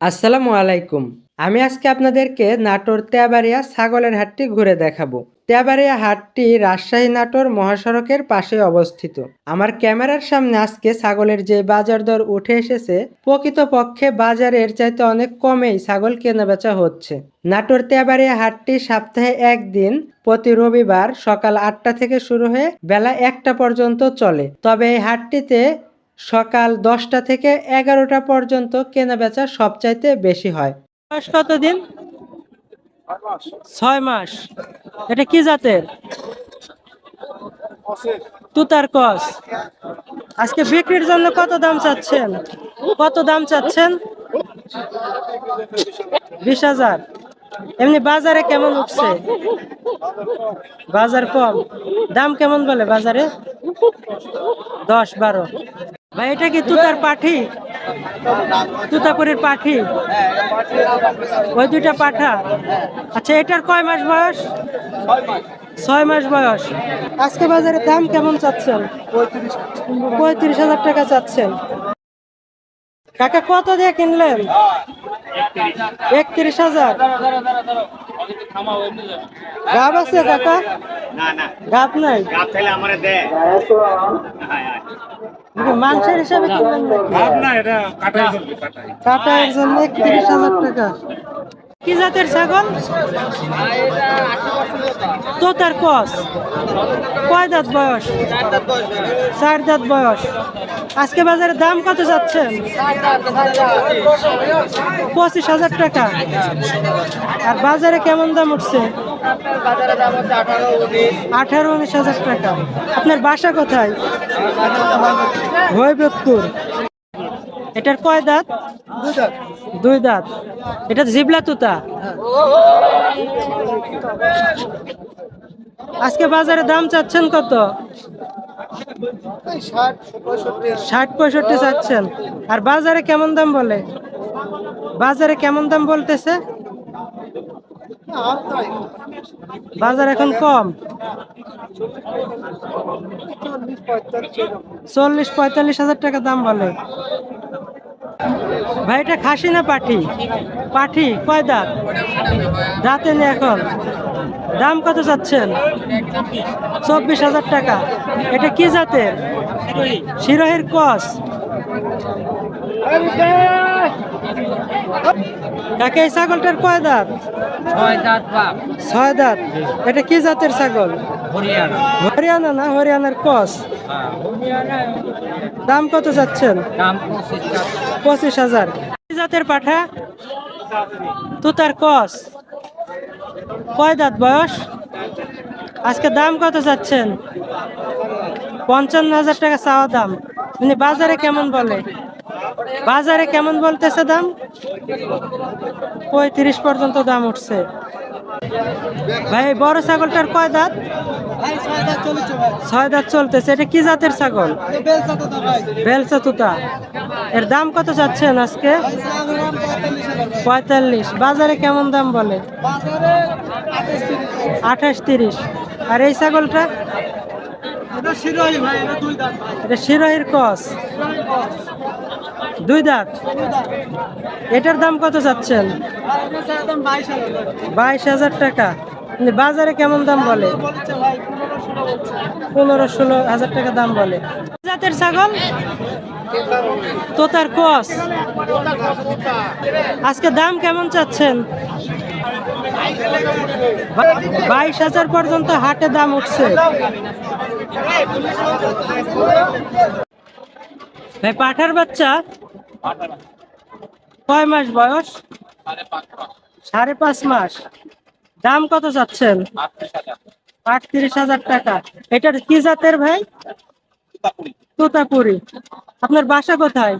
আসসালামু আলাইকুম। আমি আজকে আপনাদেরকে নাটোর তেবাড়িয়া ছাগলের হাটটি ঘুরে দেখাবো। তেবাড়িয়া হাটটি রাজশাহী নাটোর মহাসড়কের পাশে অবস্থিত। আমার ক্যামেরার সামনে আজকে ছাগলের যে বাজার দর উঠে এসেছে, প্রকৃতপক্ষে বাজারের চাইতে অনেক কমেই ছাগল কেনাবেচা হচ্ছে। নাটোর তেবাড়িয়া হাটটি সপ্তাহে একদিন, প্রতি রবিবার সকাল আটটা থেকে শুরু হয়ে বেলা একটা পর্যন্ত চলে। তবে এই হাটটিতে সকাল দশটা থেকে এগারোটা পর্যন্ত কেনাবেচা সবচাইতে বেশি হয়। কতদিন? ছয় মাস। এটা কি জাতের? তুতার কস। আজকে বিক্রির জন্য কত দাম চাচ্ছেন? কত দাম চাচ্ছেন? বিশ হাজার। এমনি বাজারে কেমন উঠছে? বাজার কম। দাম কেমন বলে বাজারে? দশ, বারো। ভাই এটা কি তুতার পাঠি? তুতাপুরের পাঠি? ওই দুইটা পাঠা? আচ্ছা এটার কয় মাস বয়স? ছয় মাস বয়স। আজকে বাজারে দাম কেমন চাচ্ছেন? পঁয়ত্রিশ হাজার টাকা চাচ্ছেন। কাকা কত দিয়ে কিনলেন? একত্রিশ হাজার। গাব আছে কাকা? না না। গাব নাই? মাংসের হিসাবে কিনলেন নাকি? না এটা জন্য একত্রিশ হাজার টাকা। কি জাতের ছাগল? তোতার কস। কয় দাঁত বয়স? চার দাঁত বয়স। আজকে বাজারে দাম কত যাচ্ছেন পঁচিশ হাজার টাকা। আর বাজারে কেমন দাম উঠছে? আঠারো উনিশ। হাজার টাকা। আপনার বাসা কোথায়? এটার কয় দাঁত? দুই দাঁত। এটা জিবলা তুতা? আজকে বাজারে দাম চাচ্ছেন কত? ষাট পঁয়ষট্টি চাচ্ছেন। আর বাজারে কেমন দাম বলে? বাজারে কেমন দাম বলতেছে? বাজার এখন কম? চল্লিশ পঁয়তাল্লিশ হাজার টাকা দাম বলে। ভাই, এটা খাসি না পাঠি পাঠি কয় দাঁত? দাঁতে নেই এখন। দাম কত চাচ্ছেন? চব্বিশ হাজার টাকা। এটা কি জাতের? শিরোহের কস। কাকে এই ছাগলটার কয় দাঁত? ছয় দাঁত বাপ। ছয় দাঁত। এটা কি জাতের ছাগল? হরিয়ানা। হরিয়ানা না হরিয়ানার কস? দাম কত যাচ্ছেন দাম পঁচিশ হাজার। জাতের পাঠা? তুতার কস। কয় দাঁত বয়স? আজকে দাম কত যাচ্ছেন পঞ্চান্ন হাজার টাকা চাওয়া দাম। মানে বাজারে কেমন বলে? বাজারে কেমন বলতেছে দাম? পঁয়ত্রিশ পর্যন্ত দাম উঠছে। ভাই বড় ছাগলটার কয় দাঁত? ছয় দাঁত চলতেছে। এটা কি জাতের ছাগল? বেলসা তুতা এর দাম কত চাচ্ছেন আজকে? পঁয়তাল্লিশ বাজারে কেমন দাম বলে? আঠাশ তিরিশ। আর এই ছাগলটা? এটা শিরোহির কস। দুই দাঁত? এটার দাম কত চাচ্ছেন? বাইশ হাজার টাকা। বাজারে কেমন দাম বলে? পনেরো ষোলো হাজার টাকা দাম বলে। জাতের ছাগল? তোতার কস আজকে দাম কেমন চাচ্ছেন? বাইশ হাজার পর্যন্ত হাটে দাম উঠছে। ভাই পাঠার বাচ্চা? কয় মাস বয়স? সাড়ে পাঁচ মাস। দাম কত চাচ্ছেন? আটত্রিশ হাজার টাকা। এটার কি জাতের ভাই? তোতাপুরি। আপনার বাসা কোথায়?